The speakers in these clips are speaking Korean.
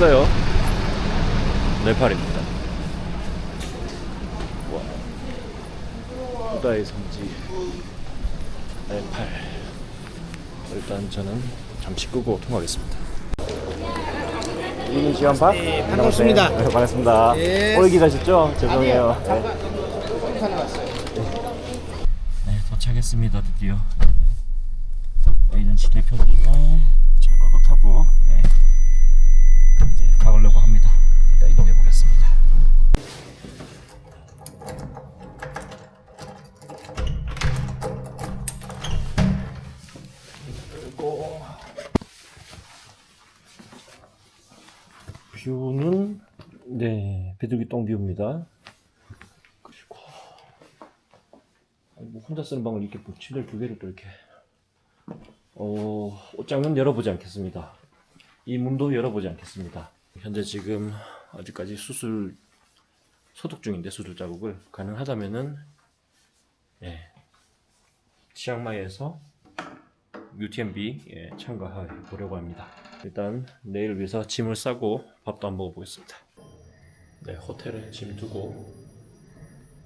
도착했어요. 네팔입니다. 와. 부다의 성지 네팔. 일단 저는 잠시 끄고 통화하겠습니다. 이민 시간 반? 네, 반갑습니다. 네, 반갑습니다. 예. 오래 기다셨죠? 죄송해요. 아니요, 잠깐 폭탄 왔어요. 네, 도착했습니다. 드디어. 에이전시 대표님의 차로도 타고 네, 가보려고 합니다. 일단 이동해 보겠습니다. 그리고 뷰는 네 비둘기 똥 뷰입니다. 그리고 아니, 뭐 혼자 쓰는 방을 이렇게 뭐 침대를 두 개를 또 이렇게 어 옷장은 열어보지 않겠습니다. 이 문도 열어보지 않겠습니다. 현재 지금 아직까지 수술 소독 중인데 수술 자국을 가능하다면은 예 치앙마이에서 UTMB 예, 참가해 보려고 합니다. 일단 내일 위해서 짐을 싸고 밥도 안 먹어보겠습니다. 네 호텔에 짐 두고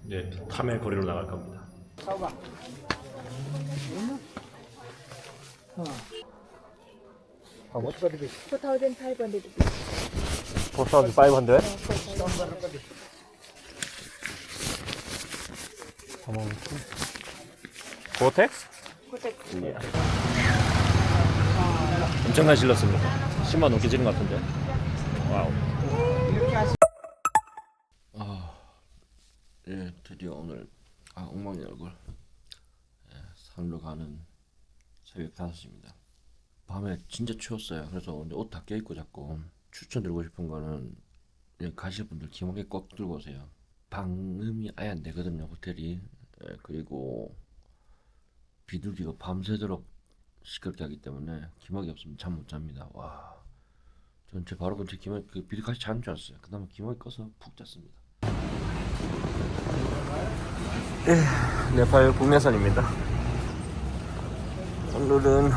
이제 카멜 거리로 나갈 겁니다. 봐봐. How much? 4,500 rupees. 4,500? 고텍스? 예. 엄청나게 질렀습니다. 10만 넘게 지른 것 같은데. 와우. 아, 예, 드디어 오늘 아 엉망이 얼굴 예, 산으로 가는 새벽 5시입니다. 밤에 진짜 추웠어요. 그래서 옷 다 껴입고 자꾸 추천드리고 싶은 거는 가실 분들 기모게 꼭 들고 오세요. 방음이 아예 안 되거든요 호텔이. 예, 그리고 비둘기가 밤새도록 시끄럽게 하기 때문에 기막이 없으면 잠 못 잡니다. 와, 전제 바로 근처 기막 그 비둘기 같이 자는 줄 알았어요. 그다음에 기막이 꺼서 푹 잤습니다. 예, 네팔 국내선입니다. 오늘은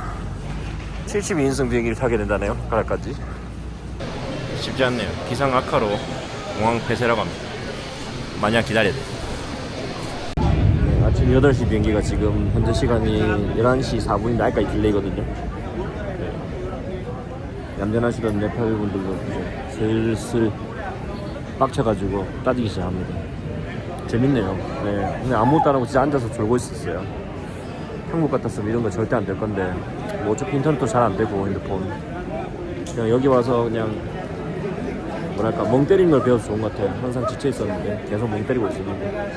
72인승 비행기를 타게 된다네요. 가라까지. 쉽지 않네요. 기상 악화로 공항 폐쇄라고 합니다. 마냥 기다려야 돼요. 네, 아침 8시 비행기가 지금 현재 시간이 11시 4분인데 아직까지 딜레이거든요. 네. 얌전하시던 네팔 분들도 이제 슬슬 빡쳐가지고 따지기 시작합니다. 재밌네요. 네. 그냥 아무것도 안 하고 진짜 앉아서 졸고 있었어요. 한국 같았으면 이런 거 절대 안 될 건데 뭐 어차피 인터넷도 잘 안 되고 핸드폰 그냥 여기 와서 그냥 뭐랄까 멍 때리는 걸 배워서 좋은 것 같아요. 항상 지쳐 있었는데 계속 멍 때리고 있었는데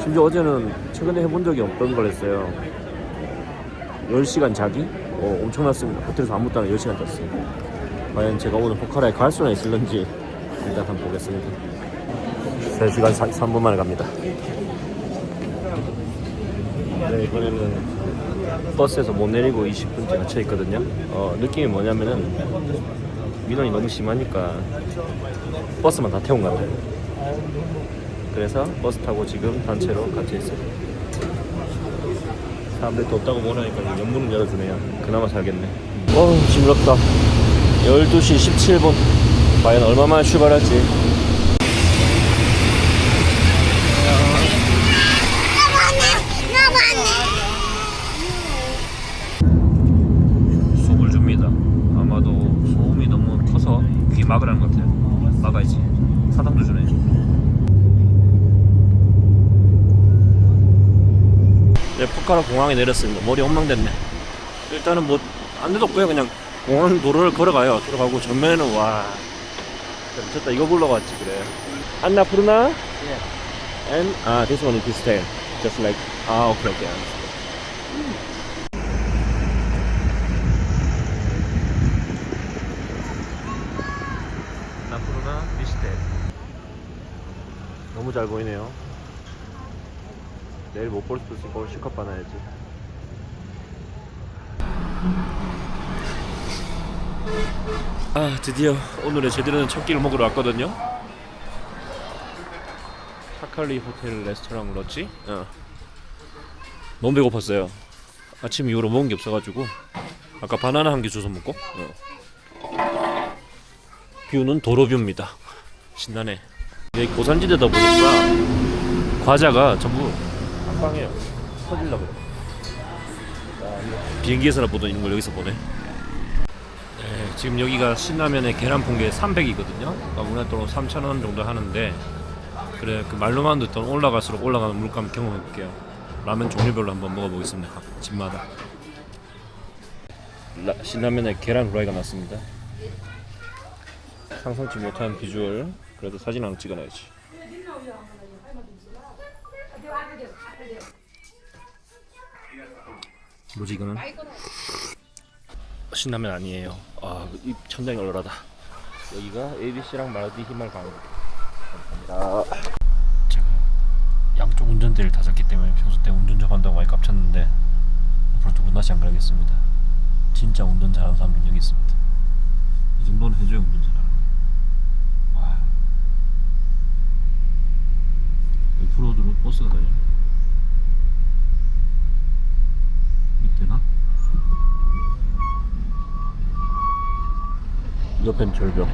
심지어 어제는 최근에 해본 적이 없던 걸 했어요. 10시간 자기? 어, 엄청났습니다. 호텔에서 아무것도 안 하고 10시간 잤어요. 과연 제가 오늘 포카라에 갈 수나 있을런지 일단 한번 보겠습니다. 3시간 3분 만에 갑니다. 네, 이번에는 버스에서 못 내리고 20분째 갇혀 있거든요. 어, 느낌이 뭐냐면은 민원이 너무 심하니까 버스만 다 태운 것 같아요. 그래서 버스 타고 지금 단체로 갇혀 있어요. 사람들이 덥다고 뭐라니까 연문을 열어주네요. 그나마 살겠네. 어우, 징그럽다. 12시 17분. 과연 얼마만에 출발할지. 속을 줍니다. 아마도 소음이 너무 커서 귀 막으라는 것 같아요. 막아야지. 사담도 주네. 네, 포카라 공항에 내렸습니다. 머리 엉망됐네. 일단은 뭐 안 돼도 없고요. 그냥 공항 도로를 걸어가요. 들어가고 전면에는 와 미쳤다. 이거 보러 갔지 그래. 안나 푸르나? And ah, this one is this tail. Just like ah, okay, okay. understood프루나 미스테 너무 잘 보이네요 내일 못 볼 수도 있으니까 오늘 실컷 봐놔야지 아 드디어 오늘의 제대로 된 첫 끼를 먹으러 왔거든요 타칼리 호텔 레스토랑 러지 어. 너무 배고팠어요 아침 이후로 먹은 게 없어가지고 아까 바나나 한 개 주워 먹고 어. 뷰는 도로뷰입니다. 신나네. 여기 고산지대다 보니까 과자가 전부 빵빵해요. 터질라 그래. 비행기에서나 보던 이런 걸 여기서 보네. 네, 지금 여기가 신라면의 계란 퐁게 300이거든요. 그러니까 우리나라 돈으로 3,000원 정도 하는데 그래 그 말로만 듣던 올라갈수록 올라가는 물감 경험해 볼게요. 라면 종류별로 한번 먹어보겠습니다. 각 집마다. 라, 신라면에 계란 후라이가 났습니다. 상상치 못한 비주얼. 그래도 사진 하나 찍어놔야지. 뭐지 이거는? 신라면 아니에요. 아, 입 천장이 얼얼하다. 여기가 ABC랑 마르디 히말강. 감사합니다. 제가 양쪽 운전대를 다 잡기 때문에 평소 때 운전자 한다고 많이 깝쳤는데 앞으로 두번 다시 안 그러겠습니다. 진짜 운전 잘하는 사람은 여기 있습니다. 이 정도는 해줘요 운전 잘하는 거. 와. 버스가 다녀. 밑에나? 옆엔 절벽.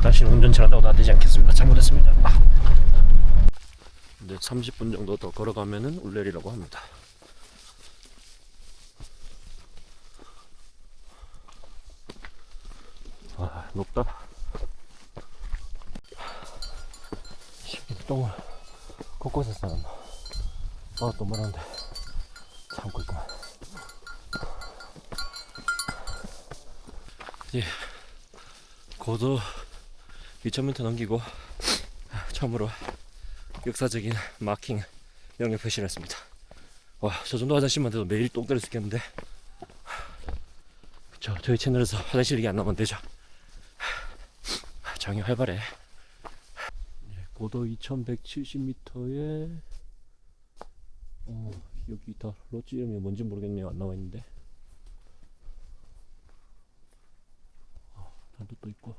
다시는 운전 잘한다고 나대지 않겠습니다. 잘못했습니다. 아. 이제 30분 정도 더 걸어가면은 울레리라고 합니다. 아, 높다. 새끼들 똥을 곳곳에 싸놨나. 아, 또 말하는데 참고 있구만. 예, 고도 2,000m 넘기고 처음으로 역사적인 마킹 영역 표시를 했습니다. 와, 저 정도 화장실만 돼도 매일 똥 때릴 수 있겠는데. 저, 저희 채널에서 화장실 얘기 안 나오면 되죠. 장이 활발해. 예, 고도 2170m에, 어, 여기 다 로지 이름이 뭔지 모르겠네요. 안 나와 있는데. 어, 단도 또 있고.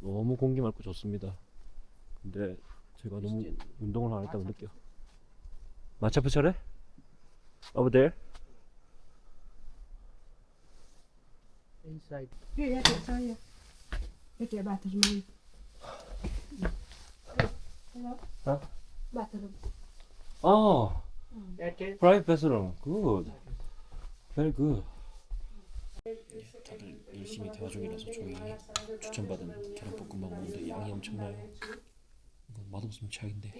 너무 공기 맑고 좋습니다. 근데 제가 너무 운동을 안 했다고 느껴. 마차프 차례? Over there? Inside. Det, sa jag? Vet du, jag bara som. 바트룸. 아, Okay. private bathroom. Good. Very good. 다들 열심히 대화 중이라서 저희 추천받은 계란볶음밥 먹는데 양이 엄청나요. 이건 맛없으면 최악인데.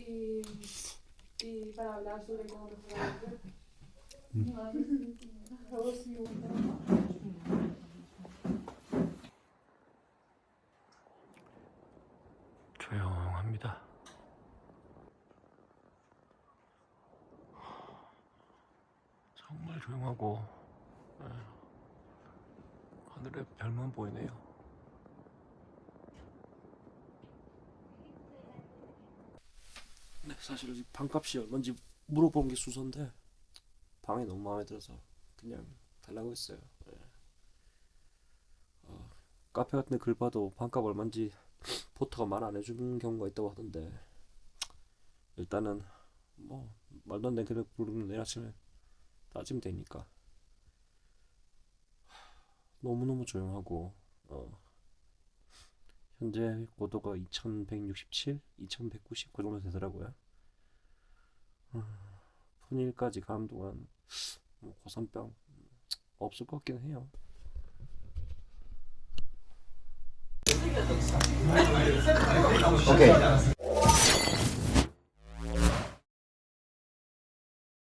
조용합니다. 정말 조용하고 예. 하늘에 별만 보이네요. 네, 사실 방값이 얼마인지 물어본 게 수선데 방이 너무 마음에 들어서 그냥 달라고 했어요. 예. 어, 카페 같은 데 글 봐도 방값 얼마인지 포터가 말 안 해주는 경우가 있다고 하던데 일단은 뭐 말도 안 되는 금액 부르면 내일 아침에 따지면 되니까. 너무너무 조용하고 어, 현재 고도가 2167, 2190 그 정도 되더라고요. 음, 푸닐까지 가는 동안 뭐 고산병 없을 것 같긴 해요. Okay.